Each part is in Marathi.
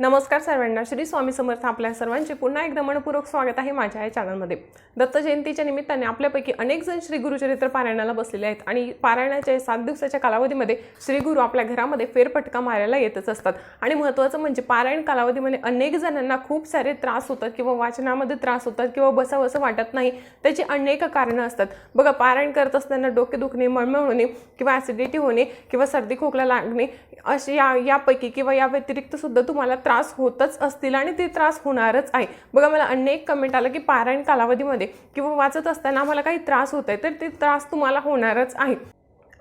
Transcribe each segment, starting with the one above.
नमस्कार सर्वांना श्री स्वामी समर्थ आपल्या सर्वांचे पुन्हा एकदा मनपूर्वक स्वागत आहे माझ्या या चॅनलमध्ये दत्त जयंतीच्या निमित्ताने आपल्यापैकी अनेक जण श्री गुरुचरित्र पारायणाला बसलेले आहेत आणि पारायणाच्या सात दिवसाच्या कालावधीमध्ये श्री गुरु आपल्या घरामध्ये फेरफटका मारायला येतच असतात. आणि महत्त्वाचं म्हणजे पारायण कालावधीमध्ये अनेक जणांना खूप सारे त्रास होतात किंवा वाचनामध्ये त्रास होतात किंवा बसावंसं वाटत नाही त्याची अनेक कारणं असतात. बघा पारायण करत असताना डोके दुखणे मळमळ होणे किंवा ॲसिडिटी होणे किंवा सर्दी खोकला लागणे अशी या यापैकी किंवा या व्यतिरिक्त सुद्धा तुम्हाला त्रास होतच असतील आणि ते त्रास होणारच आहे. बघा मला अनेक कमेंट आलं की पारायण कालावधीमध्ये किंवा वाचत असताना आम्हाला काही त्रास होत आहे तर ते त्रास तुम्हाला होणारच आहे.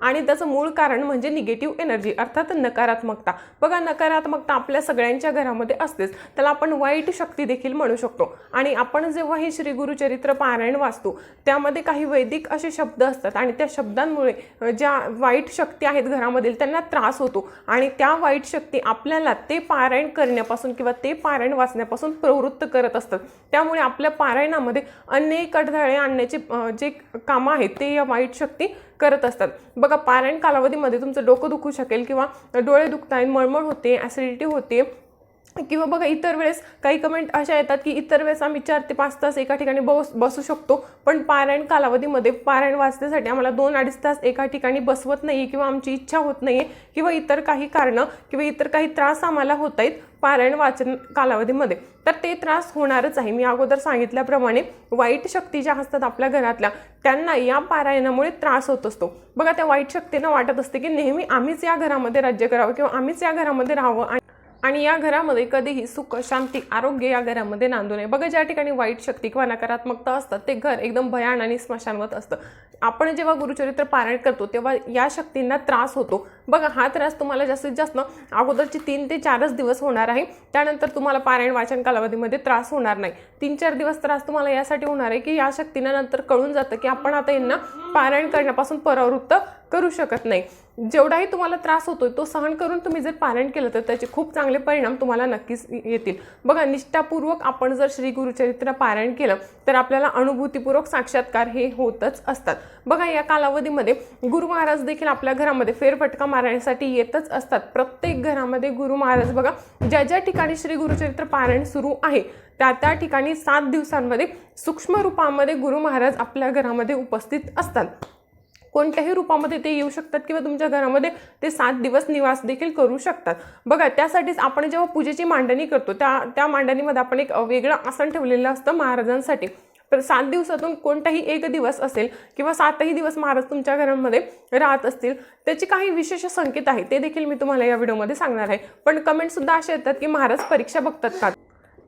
आणि त्याचं मूळ कारण म्हणजे निगेटिव्ह एनर्जी अर्थात नकारात्मकता. बघा नकारात्मकता आपल्या सगळ्यांच्या घरामध्ये असतेच. त्याला आपण वाईट शक्ती देखील म्हणू शकतो. आणि आपण जेव्हा हे श्री गुरुचरित्र पारायण वाचतो त्यामध्ये काही वैदिक असे शब्द असतात आणि त्या शब्दांमुळे ज्या वाईट शक्ती आहेत घरामधील त्यांना त्रास होतो. आणि त्या वाईट शक्ती आपल्याला ते पारायण करण्यापासून किंवा ते पारायण वाचण्यापासून प्रवृत्त करत असतात. त्यामुळे आपल्या पारायणामध्ये अनेक अडथळे आणण्याचे जे कामं आहेत ते या वाईट शक्ती करत असतात. बघा पारायण कालावधीमध्ये तुमचं डोकं दुखू शकेल किंवा डोळे दुखत आहेत मळमळ होते ॲसिडिटी होते किंवा बघा इतर वेळेस काही कमेंट अशा येतात की इतर वेळेस आम्ही चार ते पाच तास एका ठिकाणी बस बसू शकतो. पण पारायण कालावधीमध्ये पारायण वाचण्यासाठी आम्हाला दोन अडीच तास एका ठिकाणी बसवत नाही किंवा आमची इच्छा होत नाही किंवा इतर काही कारणं किंवा इतर काही त्रास आम्हाला होत आहेत पारायण वाचन कालावधीमध्ये. तर ते त्रास होणारच आहे. मी अगोदर सांगितल्याप्रमाणे वाईट शक्ती ज्या असतात आपल्या घरातल्या त्यांना या पारायणामुळे त्रास होत असतो. बघा त्या वाईट शक्तीनं वाटत असते की नेहमी आम्हीच या घरामध्ये राज्य करावं किंवा आम्हीच या घरामध्ये राहावं आणि या घरामध्ये कधीही सुख शांती आरोग्य या घरामध्ये नांदू नये. बघा ज्या ठिकाणी वाईट शक्ती किंवा नकारात्मकता असतात ते घर एकदम भयान आणि स्मशानवत असतं. आपण जेव्हा गुरुचरित्र पारायण करतो तेव्हा या शक्तींना त्रास होतो. बघा हा त्रास तुम्हाला जास्तीत जास्त अगोदरचे तीन ते चारच दिवस होणार आहे. त्यानंतर तुम्हाला पारायण वाचन कालावधीमध्ये त्रास होणार नाही. तीन चार दिवस त्रास तुम्हाला यासाठी होणार आहे की या शक्तीनं नंतर कळून जातं की आपण आता यांना पारायण करण्यापासून परावृत्त करू शकत नाही. जेवढाही तुम्हाला त्रास होतोय तो सहन करून तुम्ही जर पारायण केलं तर त्याचे खूप चांगले परिणाम तुम्हाला नक्कीच येतील. बघा निष्ठापूर्वक आपण जर श्री गुरुचरित्र पारायण केलं तर आपल्याला अनुभूतीपूर्वक साक्षात्कार हे होतच असतात. बघा या कालावधीमध्ये गुरु महाराज देखील आपल्या घरामध्ये फेरफटका मारण्यासाठी येतच असतात. प्रत्येक घरामध्ये गुरु महाराज बघा ज्या ज्या ठिकाणी श्री गुरुचरित्र पारायण सुरू आहे त्या त्या ठिकाणी सात दिवसांमध्ये सूक्ष्म रूपामध्ये गुरु महाराज आपल्या घरामध्ये उपस्थित असतात. कोणत्याही रूपामध्ये ते येऊ शकतात किंवा तुमच्या घरामध्ये ते सात दिवस निवास देखील करू शकतात. बघा त्यासाठीच आपण जेव्हा पूजेची मांडणी करतो त्या त्या मांडणीमध्ये आपण एक वेगळं आसन ठेवलेलं असतं महाराजांसाठी. तर सात दिवसातून कोणताही एक दिवस असेल किंवा सातही दिवस महाराज तुमच्या घरामध्ये राहत असतील त्याची काही विशेष संकेत आहे ते देखील मी तुम्हाला या व्हिडिओमध्ये सांगणार आहे. पण कमेंटसुद्धा असे येतात की महाराज परीक्षा बघतात का?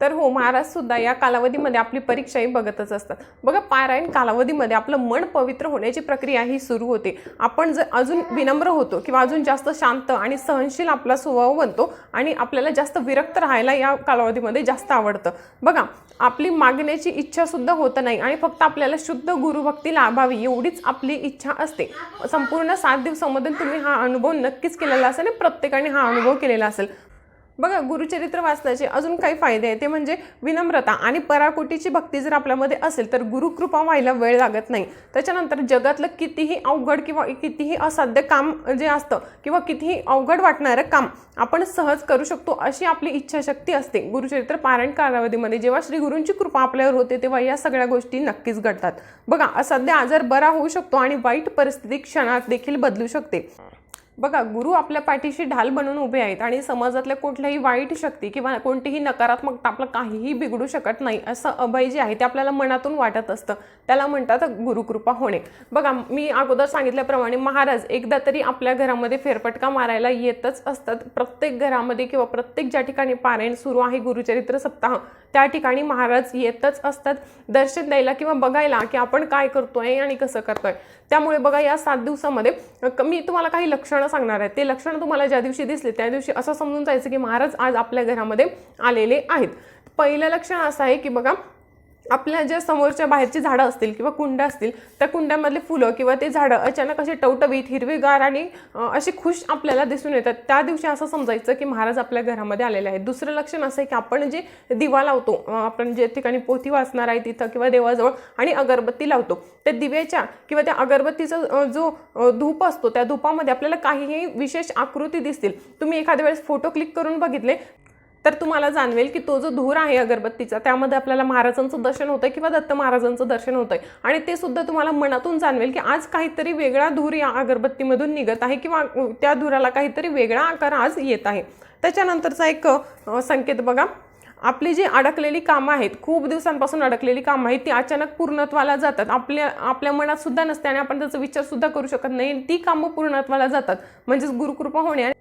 तर हो महाराज सुद्धा या कालावधीमध्ये आपली परीक्षाही बघतच असतात. बघा पारायण कालावधीमध्ये आपलं मन पवित्र होण्याची प्रक्रिया ही सुरू होते. आपण जर अजून विनम्र होतो किंवा अजून जास्त शांत आणि सहनशील आपला स्वभाव बनतो आणि आपल्याला जास्त विरक्त राहायला या कालावधीमध्ये जास्त आवडतं. बघा आपली मागण्याची इच्छासुद्धा होत नाही आणि फक्त आपल्याला शुद्ध गुरुभक्ती लाभावी एवढीच आपली इच्छा असते. संपूर्ण सात दिवसामधून तुम्ही हा अनुभव नक्कीच केलेला असेल आणि प्रत्येकाने हा अनुभव केलेला असेल. बघा गुरुचरित्र वाचण्याचे अजून काही फायदे आहेत. ते म्हणजे विनम्रता आणि पराकोटीची भक्ती जर आपल्यामध्ये असेल तर गुरुकृपा व्हायला वेळ लागत नाही. त्याच्यानंतर जगातलं कितीही अवघड किंवा कितीही असाध्य काम जे असतं किंवा कितीही अवघड वाटणारं काम आपण सहज करू शकतो अशी आपली इच्छाशक्ती असते. गुरुचरित्र पारायण कालावधीमध्ये जेव्हा श्री गुरूंची कृपा आपल्यावर होते तेव्हा या सगळ्या गोष्टी नक्कीच घडतात. बघा असाध्य आजार बरा होऊ शकतो आणि वाईट परिस्थिती क्षणात देखील बदलू शकते. बघा गुरु आपल्या पाठीशी ढाल बनून उभे आहेत आणि समाजातल्या कुठल्याही वाईट शक्ती किंवा कोणतीही नकारात्मकता आपलं काहीही बिघडू शकत नाही असं अभय जे आहे ते आपल्याला मनातून वाटत असतं. त्याला म्हणतात गुरुकृपा होणे. बघा मी अगोदर सांगितल्याप्रमाणे महाराज एकदा तरी आपल्या घरामध्ये फेरफटका मारायला येतच असतात. प्रत्येक घरामध्ये किंवा प्रत्येक ज्या ठिकाणी पारायण सुरू आहे गुरुचरित्र सप्ताह त्या ठिकाणी महाराज येतच असतात. दर्शन द्यायला किंवा बघायला की आपण काय करतोय आणि कसं करतोय. त्यामुळे बघा या सात दिवसामध्ये मी तुम्हाला काही लक्षणं सांगणार आहे. ते लक्षणं तुम्हाला ज्या दिवशी दिसले त्या दिवशी असं समजून जायचं की महाराज आज आपल्या घरामध्ये आलेले आहेत. पहिलं लक्षण असं आहे की बघा आपल्या ज्या समोरच्या बाहेरची झाडं असतील किंवा कुंड्या असतील त्या कुंड्यामधले फुलं किंवा ते झाडं अचानक असे टवटवीत हिरवेगार आणि असे अशी खुश आपल्याला दिसून येतात. त्या दिवशी असं समजायचं की महाराज आपल्या घरामध्ये आलेले आहेत. दुसरं लक्षण असं आहे की आपण जे दिवा लावतो आपण जे ठिकाणी पोथी वाचणार आहे तिथं किंवा देवाजवळ आणि अगरबत्ती लावतो त्या दिव्याच्या किंवा त्या अगरबत्तीचा जो धूप असतो त्या धुपामध्ये आपल्याला काहीही विशेष आकृती दिसतील. तुम्ही एखाद्या वेळेस फोटो क्लिक करून बघितले तर तुम्हाला जाणवेल की तो जो धूर आहे अगरबत्तीचा त्यामध्ये आपल्याला महाराजांचं दर्शन होतं किंवा दत्त महाराजांचं दर्शन होतंय. आणि ते सुद्धा तुम्हाला मनातून जाणवेल की आज काहीतरी वेगळा धूर या अगरबत्तीमधून निघत आहे किंवा त्या धुराला काहीतरी वेगळा आकार आज येत आहे. त्याच्यानंतरचा एक संकेत बघा. आपली जी अडकलेली कामं आहेत खूप दिवसांपासून अडकलेली कामं आहेत ती अचानक पूर्णत्वाला जातात. आपल्या आपल्या मनात सुद्धा नसते आणि आपण त्याचा विचार सुद्धा करू शकत नाही. ती कामं पूर्णत्वाला जातात. म्हणजेच गुरुकृपा होणे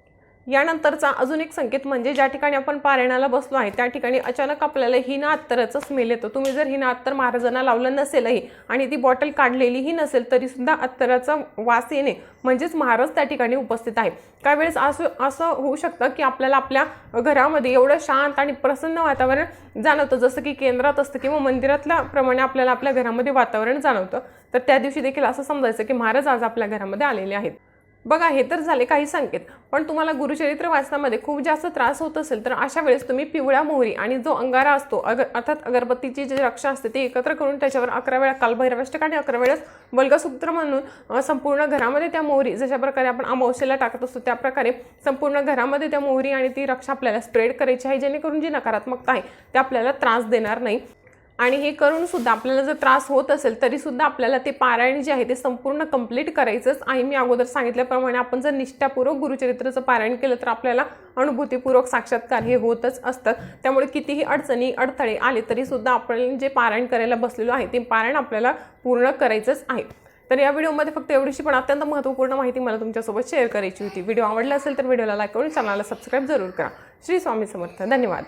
यानंतरचा अजून एक संकेत म्हणजे ज्या ठिकाणी आपण पारायणाला बसलो आहे त्या ठिकाणी अचानक आपल्याला हिना अत्तराचा स्मेल येतो. तुम्ही जर हिना अत्तर महाराजांना लावलं नसेलही आणि ती बॉटल काढलेलीही नसेल तरीसुद्धा अत्तराचा वास येणे म्हणजेच महाराज त्या ठिकाणी उपस्थित आहे. काही वेळेस असं असं होऊ शकतं की आपल्याला आपल्या घरामध्ये एवढं शांत आणि प्रसन्न वातावरण जाणवतं. जसं की केंद्रात असतं किंवा मंदिरातल्या प्रमाणे आपल्याला आपल्या घरामध्ये वातावरण जाणवतं. तर त्या दिवशी देखील असं समजायचं की महाराज आज आपल्या घरामध्ये आलेले आहेत. बघा हे तर झाले काही संकेत. पण तुम्हाला गुरुचरित्र वाचनामध्ये खूप जास्त त्रास होत असेल तर अशा वेळेस तुम्ही पिवळ्या मोहरी आणि जो अंगारा असतो अगर अर्थात अगरबत्तीची जी रक्षा असते ती एकत्र करून त्याच्यावर अकरा वेळा कालभैरवाष्टक आणि अकरा वेळेस वल्गसूत्र म्हणून संपूर्ण घरामध्ये त्या मोहरी जशा प्रकारे आपण अमावस्येला टाकत असतो त्या प्रकारे संपूर्ण घरामध्ये त्या मोहरी आणि ती रक्षा आपल्याला स्प्रेड करायची आहे जेणेकरून जी नकारात्मकता आहे ते आपल्याला त्रास देणार नाही. आणि हे करून सुद्धा आपल्याला जर त्रास होत असेल तरी सुद्धा आपल्याला ते पारायण जे आहे ते संपूर्ण कंप्लीट करायचंच आहे. मी अगोदर सांगितल्याप्रमाणे आपण जर निष्ठापूर्वक गुरुचरित्राचं पारायण केलं तर आपल्याला अनुभूतीपूर्वक साक्षात्कार हे होतच असतात त्यामुळे कितीही अडचणी अडथळे आले तरी सुद्धा आपण जे पारायण करायला बसलेलो आहे ते पारायण आपल्याला पूर्ण करायचंच आहे. तर या व्हिडिओमध्ये फक्त एवढीशी पण अत्यंत महत्त्वपूर्ण माहिती मला तुमच्यासोबत शेअर करायची होती. व्हिडिओ आवडला असेल तर व्हिडिओला लाईक करून चॅनलला सबस्क्राईब जरूर करा. श्री स्वामी समर्थ. धन्यवाद.